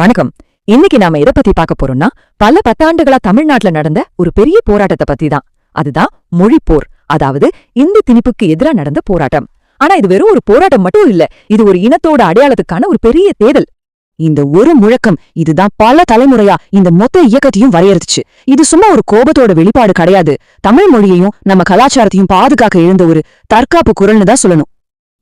வணக்கம். இன்னைக்கு நாம எதை பத்தி பார்க்க போறோம்னா பல பத்தாண்டுகளா தமிழ்நாட்டுல நடந்த ஒரு பெரிய போராட்டத்தை பத்தி தான் அதுதான் மொழிப்போர் அதாவது இந்தி திணிப்புக்கு எதிரா நடந்த போராட்டம். ஆனா இது வெறும் ஒரு போராட்டம் மட்டும் இல்ல இது ஒரு இனத்தோட அடையாளத்துக்கான ஒரு பெரிய தேடல். இந்த ஒரு முழக்கம் இதுதான் பல தலைமுறையா இந்த மொத்த இயக்கத்தையும் வரையறுத்துச்சு. இது சும்மா ஒரு கோபத்தோட வெளிப்பாடு கிடையாது. தமிழ் மொழியையும் நம்ம கலாச்சாரத்தையும் பாதுகாக்க எழுந்த ஒரு தற்காப்பு குரல்னு தான் சொல்லணும்.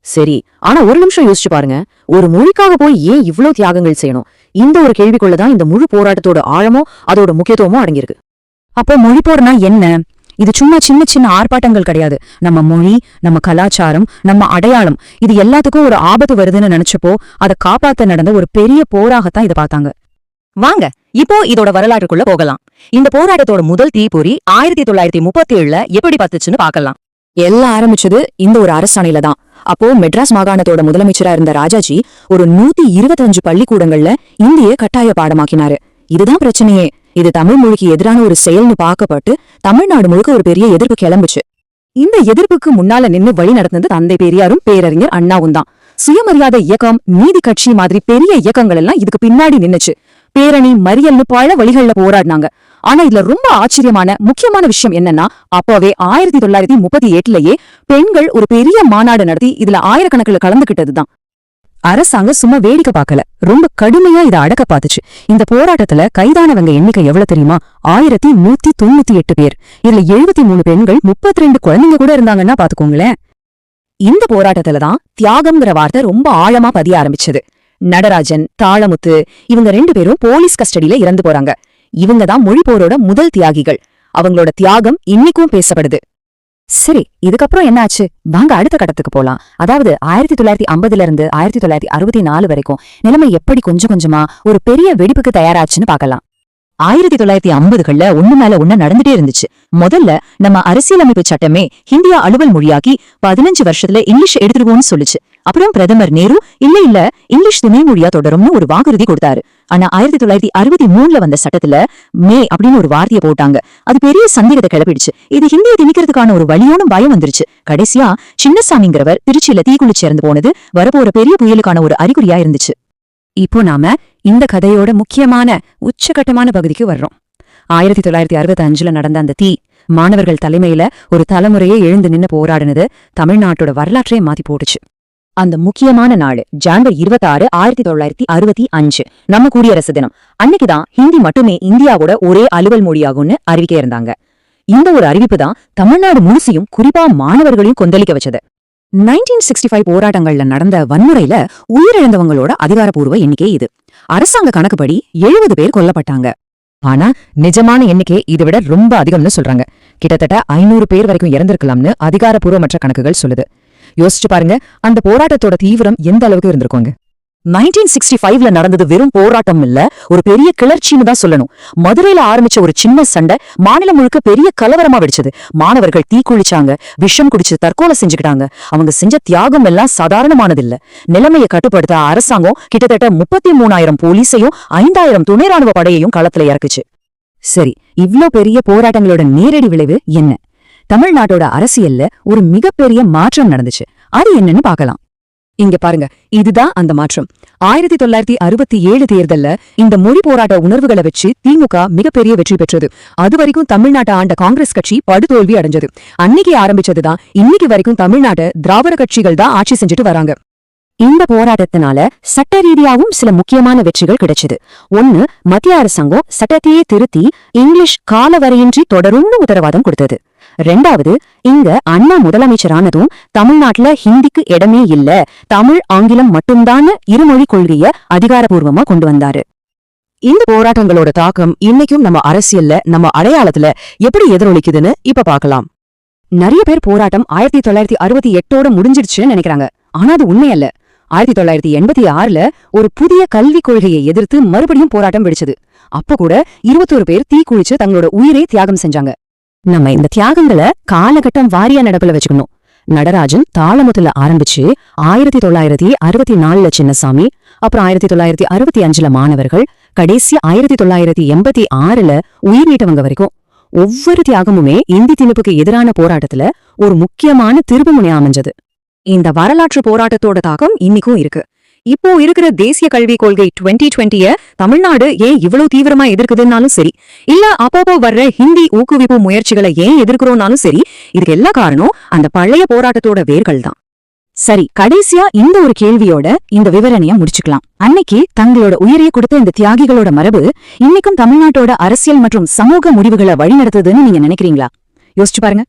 சரி ஆனா ஒரு நிமிஷம் யோசிச்சு பாருங்க. ஒரு மொழிக்காக போய் ஏன் இவ்ளோ தியாகங்கள் செய்யணும்? இந்த ஒரு கேள்விக்குள்ளதான் இந்த முழு போராட்டத்தோட ஆழமோ அதோட முக்கியத்துவமோ அடங்கியிருக்கு. அப்போ மொழி போர்னா என்ன? இது சும்மா சின்ன சின்ன ஆர்ப்பாட்டங்கள் கிடையாது. நம்ம மொழி நம்ம கலாச்சாரம் நம்ம அடையாளம் இது எல்லாத்துக்கும் ஒரு ஆபத்து வருதுன்னு நினைச்சப்போ அதை காப்பாத்த நடந்த ஒரு பெரிய போராகத்தான் இதை பார்த்தாங்க. வாங்க இப்போ இதோட வரலாற்றுக்குள்ள போகலாம். இந்த போராட்டத்தோட முதல் தீப்பொறி ஆயிரத்தி தொள்ளாயிரத்தி முப்பத்தி ஏழுல எப்படி பத்துச்சுன்னு பாக்கலாம் எல்லாம் ஆரம்பிச்சது இந்த ஒரு அரசாணையில தான். அப்போ மெட்ராஸ் மாகாணத்தோட முதலமைச்சரா இருந்த ராஜாஜி ஒரு நூத்தி இருபத்தஞ்சு பள்ளிக்கூடங்கள்ல இந்திய கட்டாய பாடமாக்கினாரு. இதுதான் பிரச்சனையே. இது தமிழ் மொழிக்கு எதிரான ஒரு செயல்னு பார்க்கப்பட்டு தமிழ்நாடு முழுக்க ஒரு பெரிய எதிர்ப்பு கிளம்புச்சு. இந்த எதிர்ப்புக்கு முன்னால நின்னு வழி நடந்தது தந்தை பெரியாரும் பேரறிஞர் அண்ணாவும் தான். சுயமரியாதை இயக்கம் நீதி கட்சி மாதிரி பெரிய இயக்கங்கள் எல்லாம் இதுக்கு பின்னாடி நின்னுச்சு. பேரணி மறியல்னு பல வழிகள்ல போராடினாங்க. ஆனா இதுல ரொம்ப ஆச்சரியமான முக்கியமான விஷயம் என்னன்னா அப்பவே ஆயிரத்தி தொள்ளாயிரத்தி முப்பத்தி எட்டுலயே பெண்கள் ஒரு பெரிய மாநாடு நடத்தி இதுல ஆயிரக்கணக்கில் கலந்துகிட்டதுதான். அரசாங்கம் சும்மா வேடிக்கை பார்க்கல. ரொம்ப கடுமையா இதை அடக்க பார்த்துச்சு. இந்த போராட்டத்துல கைதானவங்க எண்ணிக்கை எவ்வளவு தெரியுமா? ஆயிரத்தி நூத்தி தொண்ணூத்தி எட்டு பேர். இதுல எழுபத்தி மூணு பெண்கள் முப்பத்தி ரெண்டு குழந்தைங்க கூட இருந்தாங்கன்னா பாத்துக்கோங்களேன் இந்த போராட்டத்துல தான் தியாகம்ங்கிற வார்த்தை ரொம்ப ஆழமா பதிய ஆரம்பிச்சது. நடராஜன் தாளமுத்து இவங்க ரெண்டு பேரும் போலீஸ் கஸ்டடியில இறந்து போறாங்க. இவங்க தான் போரோட முதல் தியாகிகள். அவங்களோட தியாகம் இன்னைக்கும் பேசப்படுது. சரி இதுக்கப்புறம் என்னாச்சு? வாங்க அடுத்த கட்டத்துக்கு போலாம். அதாவது ஆயிரத்தி தொள்ளாயிரத்தி ஐம்பதுல இருந்து ஆயிரத்தி தொள்ளாயிரத்தி அறுபத்தி நாலு வரைக்கும் நிலைமை எப்படி கொஞ்சம் கொஞ்சமா ஒரு பெரிய வெடிப்புக்கு தயாராச்சுன்னு பார்க்கலாம். ஆயிரத்தி தொள்ளாயிரத்தி ஐம்பதுகள்ல ஒண்ணு மேல ஒண்ணு நடந்துட்டே இருந்துச்சு. முதல்ல நம்ம அரசியலமைப்பு சட்டமே ஹிந்தியா அலுவல் மொழியாக்கி பதினஞ்சு வருஷத்துல இங்கிலீஷ் எடுத்துருவோம்னு சொல்லுச்சு. அப்புறம் பிரதமர் நேரு இல்ல இல்ல இங்கிலீஷ் துணை மொழியா தொடரும்னு ஒரு வாக்குறுதி கொடுத்தாரு. ஆனா ஆயிரத்தி தொள்ளாயிரத்தி அறுபத்தி மூணுல வந்த சட்டத்துல மே அப்படின்னு ஒரு வார்த்தையை போட்டாங்க. அது பெரிய சந்தேகத்தை கிளப்பிடுச்சு. இது ஹிந்தியை திணிக்கிறதுக்கான ஒரு வழியான பயம் வந்துருச்சு. கடைசியா சின்னசாமிங்கிறவர் திருச்சியில தீக்குளிச்சு இறந்து போனது வரப்போற பெரிய புயலுக்கான ஒரு அறிகுறியா இருந்துச்சு. இப்போ நாம இந்த கதையோட முக்கியமான உச்சகட்டமான பகுதிக்கு வர்றோம். ஆயிரத்தி தொள்ளாயிரத்தி அறுபத்தி அஞ்சுல நடந்த அந்த தீ மாணவர்கள் தலைமையில ஒரு தலைமுறையே எழுந்து நின்னு போராடினது தமிழ்நாட்டோட வரலாற்றையே மாத்தி போட்டுச்சு. அந்த முக்கியமான நாள் ஜான்வரி இருபத்தாறு ஆயிரத்தி தொள்ளாயிரத்தி அறுபத்தி அஞ்சு. நம்ம குடியரசு தினம். அன்னைக்குதான் ஹிந்தி மட்டுமே இந்தியாவோட ஒரே அலுவல் மொழியாகும்னு அறிவிக்க இருந்தாங்க. இந்த ஒரு அறிவிப்பு தான் தமிழ்நாடு முழுசையும் குறிப்பா மாணவர்களையும் கொந்தளிக்க வச்சது. நைன்டீன் சிக்ஸ்டி ஃபைவ் போராட்டங்கள்ல நடந்த வன்முறையில உயிரிழந்தவங்களோட அதிகாரப்பூர்வ எண்ணிக்கை இது. அரசாங்க கணக்குப்படி எழுபது பேர் கொல்லப்பட்டாங்க. ஆனா நிஜமான எண்ணிக்கை இதை விட ரொம்ப அதிகம்னு சொல்றாங்க. கிட்டத்தட்ட ஐநூறு பேர் வரைக்கும் இறந்திருக்கலாம்னு அதிகாரப்பூர்வமற்ற கணக்குகள் சொல்லுது. யோசிச்சு பாருங்க. அந்த போராட்டத்தோட தீவிரம் எந்த அளவுக்கு இருந்திருக்கோங்க? நைன்டீன் சிக்ஸ்டி ஃபைவ்ல நடந்தது வெறும் போராட்டம் இல்ல ஒரு பெரிய கிளர்ச்சின்னு தான் சொல்லணும். மதுரையில ஆரம்பிச்ச ஒரு சின்ன சண்டை மாநிலம் முழுக்க பெரிய கலவரமா வெடிச்சது. மாணவர்கள் தீ குளிச்சாங்க விஷம் குடிச்சு தற்கொலை செஞ்சுக்கிட்டாங்க. அவங்க செஞ்ச தியாகம் எல்லாம் சாதாரணமானதில்ல. நிலைமையை கட்டுப்படுத்த அரசாங்கம் கிட்டத்தட்ட முப்பத்தி மூணாயிரம் போலீஸையும் ஐந்தாயிரம் துணை ராணுவ படையையும் களத்துல இறக்குச்சு. சரி இவ்ளோ பெரிய போராட்டங்களோட நேரடி விளைவு என்ன? தமிழ்நாட்டோட அரசியல்ல ஒரு மிகப்பெரிய மாற்றம் நடந்துச்சு. அது என்னன்னு பார்க்கலாம். இங்க பாருங்க இதுதான் அந்த மாற்றம். ஆயிரத்தி தொள்ளாயிரத்தி அறுபத்தி ஏழு தேர்தல்ல இந்த மொழி போராட்ட உணர்வுகளை வச்சு திமுக மிகப்பெரிய வெற்றி பெற்றது. அது வரைக்கும் தமிழ்நாட்டை ஆண்ட காங்கிரஸ் கட்சி படுதோல்வி அடைஞ்சது. அன்னைக்கு ஆரம்பிச்சதுதான் இன்னைக்கு வரைக்கும் தமிழ்நாட்டை திராவிட கட்சிகள் தான் ஆட்சி செஞ்சுட்டு வராங்க. இந்த போராட்டத்தினால சட்ட ரீதியாவும் சில முக்கியமான வெற்றிகள் கிடைச்சது. ஒன்னு மத்திய அரசாங்கம் சட்டத்தையே திருத்தி இங்கிலீஷ் காலவரையின்றி தொடரும்னு உத்தரவாதம் கொடுத்தது. ரெண்டாவது இங்க அண்ணா முதலமைச்சரானதும் தமிழ்நாட்டுல ஹிந்திக்கு இடமே இல்ல. தமிழ் ஆங்கிலம் மட்டும்தான் இருமொழி கொள்கைய அதிகாரபூர்வமா கொண்டு வந்தாரு. இந்த போராட்டங்களோட தாக்கம் இன்னைக்கும் நம்ம அரசியல்ல நம்ம அடையாளத்துல எப்படி எதிரொலிக்குதுன்னு இப்ப பாக்கலாம். நிறைய பேர் போராட்டம் ஆயிரத்தி தொள்ளாயிரத்தி அறுபத்தி எட்டோட முடிஞ்சிடுச்சுன்னு நினைக்கிறாங்க. ஆனா அது உண்மையல்ல. ஆயிரத்தி தொள்ளாயிரத்தி எண்பத்தி ஆறுல ஒரு புதிய கல்விக் கொள்கையை எதிர்த்து மறுபடியும் போராட்டம் வெடிச்சது. அப்ப கூட இருபத்தோரு பேர் தீக்குளிச்சு தங்களோட உயிரை தியாகம் செஞ்சாங்க. நம்ம இந்த தியாகங்களை காலகட்டம் வாரியா நடப்புல வச்சுக்கணும். நடராஜன் தாளமுத்துல ஆரம்பிச்சு ஆயிரத்தி தொள்ளாயிரத்தி அறுபத்தி நாலுல சின்னசாமி அப்புறம் ஆயிரத்தி தொள்ளாயிரத்தி அறுபத்தி அஞ்சுல மாணவர்கள் கடைசி ஆயிரத்தி தொள்ளாயிரத்தி எண்பத்தி ஆறுல உயிர் நீட்டவங்க வரைக்கும். ஒவ்வொரு தியாகமுமே இந்தி திணிப்புக்கு எதிரான போராட்டத்துல ஒரு முக்கியமான திருப்புமுனை அமைஞ்சது. இந்த வரலாற்று போராட்டத்தோட தாக்கம் இன்னிக்கும் இருக்கு. இப்போ இருக்கிற தேசிய கல்விக் கொள்கை டுவெண்ட்டி டுவெண்ட்டிய தமிழ்நாடு ஏன் இவ்வளவு தீவிரமா எதிர்க்குதுன்னாலும் சரி இல்ல அப்பப்போ வர்ற ஹிந்தி ஊக்குவிப்பு முயற்சிகளை ஏன் எதிர்க்கிறோம்னாலும் சரி இதுக்கு எல்லா காரணம் அந்த பழைய போராட்டத்தோட வேர்கள் தான் சரி கடைசியா இந்த ஒரு கேள்வியோட இந்த விவரணைய முடிச்சுக்கலாம். அன்னைக்கு தங்களோட உயிரையே கொடுத்த இந்த தியாகிகளோட மரபு இன்னைக்கும் தமிழ்நாட்டோட அரசியல் மற்றும் சமூக முடிவுகளை வழிநடத்துதுன்னு நீங்க நினைக்கிறீங்களா? யோசிச்சு பாருங்க.